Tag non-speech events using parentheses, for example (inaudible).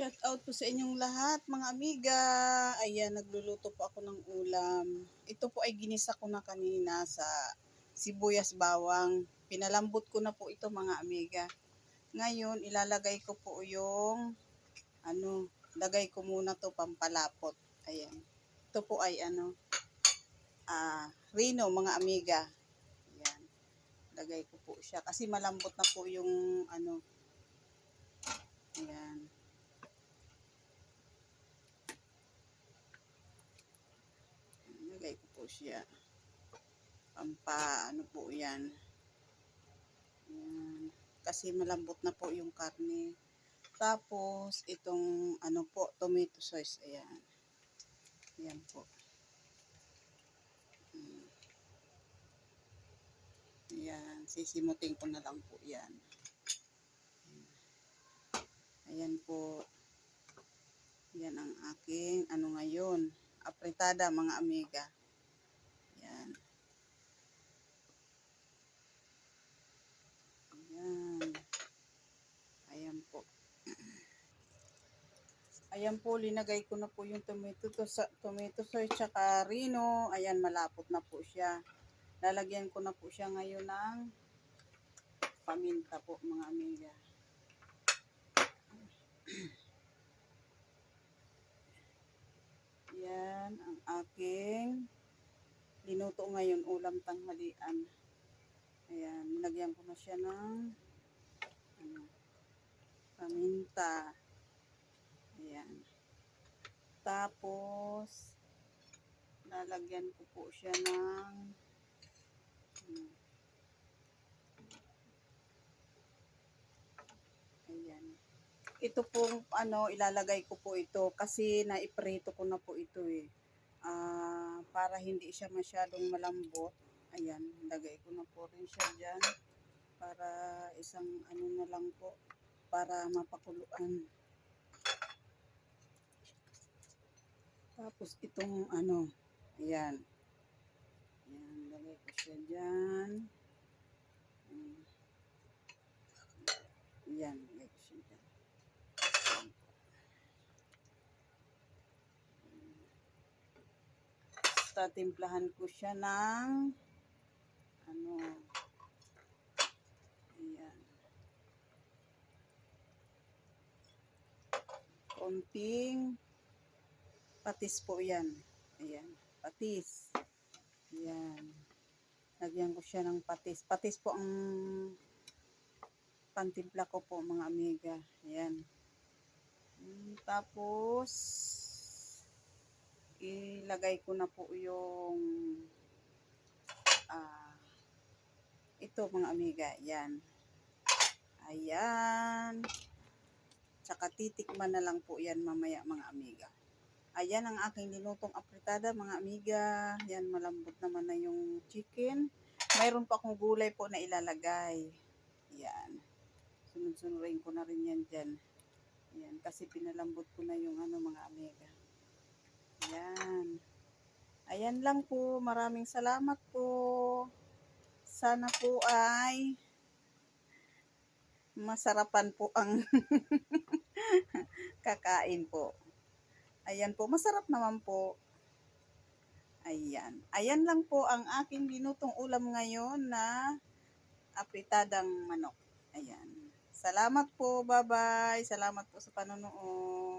Shout out po sa inyong lahat, mga amiga. Ayan, nagluluto po ako ng ulam. Ito po ay ginisa ko na kanina sa sibuyas bawang. Pinalambot ko na po ito, mga amiga. Ngayon, ilalagay ko po yung, ano, lagay ko muna to pampalapot. Ayan. Ito po ay, ano, ah, Rino, mga amiga. Ayan. Lagay ko po siya. Kasi malambot na po yung, ano, ayan. Lagay ko po siya. Pampa, ano po yan. Ayan. Kasi malambot na po yung karne. Tapos, itong, ano po, tomato sauce. Ayan. Ayan po. Ayan. Sisimutin ko na lang po yan. Ayan po. Yan ang aking, ano ngayon, apretada mga amiga. Yan. Ayan. Ayan po. Ayan po, linagay ko na po yung tomato, to sa, tomato sauce tsaka rino. Ayan, malapot na po siya. Lalagyan ko na po siya ngayon ng paminta po mga amiga. Yan ang aking linuto ngayon, ulam tanghalian. Ayan, nilagyan ko na siya ng ano, paminta. Ayan. Tapos, lalagyan ko po siya ng ayan. Ito pong ano, ilalagay ko po ito kasi naiprito ko na po ito eh. Ah, para hindi siya masyadong malambot. Ayan, lagay ko na po rin siya dyan. Para isang ano na lang po. Para mapakuluan. Tapos itong ano, ayan. Ayan, lagay ko siya dyan. Ayan. Lagay ko siya dyan. Tatimplahan ko siya ng ano ayan konting patis po yan. Ayan patis. Ayan. Lagyan ko siya ng patis. Patis po ang pantimpla ko po mga amiga. Ayan. Mm, tapos ilagay ko na po yung ah ito mga amiga, yan. Ayan. Tsaka titikman na lang po yan mamaya mga amiga. Ayan ang aking linutong apritada mga amiga. Yan malambot naman na yung chicken. Mayroon pa akong gulay po na ilalagay. Yan. Sunod-sunurin ko na rin yan dyan. Yan. Kasi pinalambot ko na yung ano mga amiga. Yan. Ayan lang po. Maraming salamat po. Sana po ay masarapan po ang (laughs) kakain po. Ayan po. Masarap naman po. Ayan. Ayan lang po ang aking binutong ulam ngayon na apritadang manok. Ayan. Salamat po. Bye-bye. Salamat po sa panonood.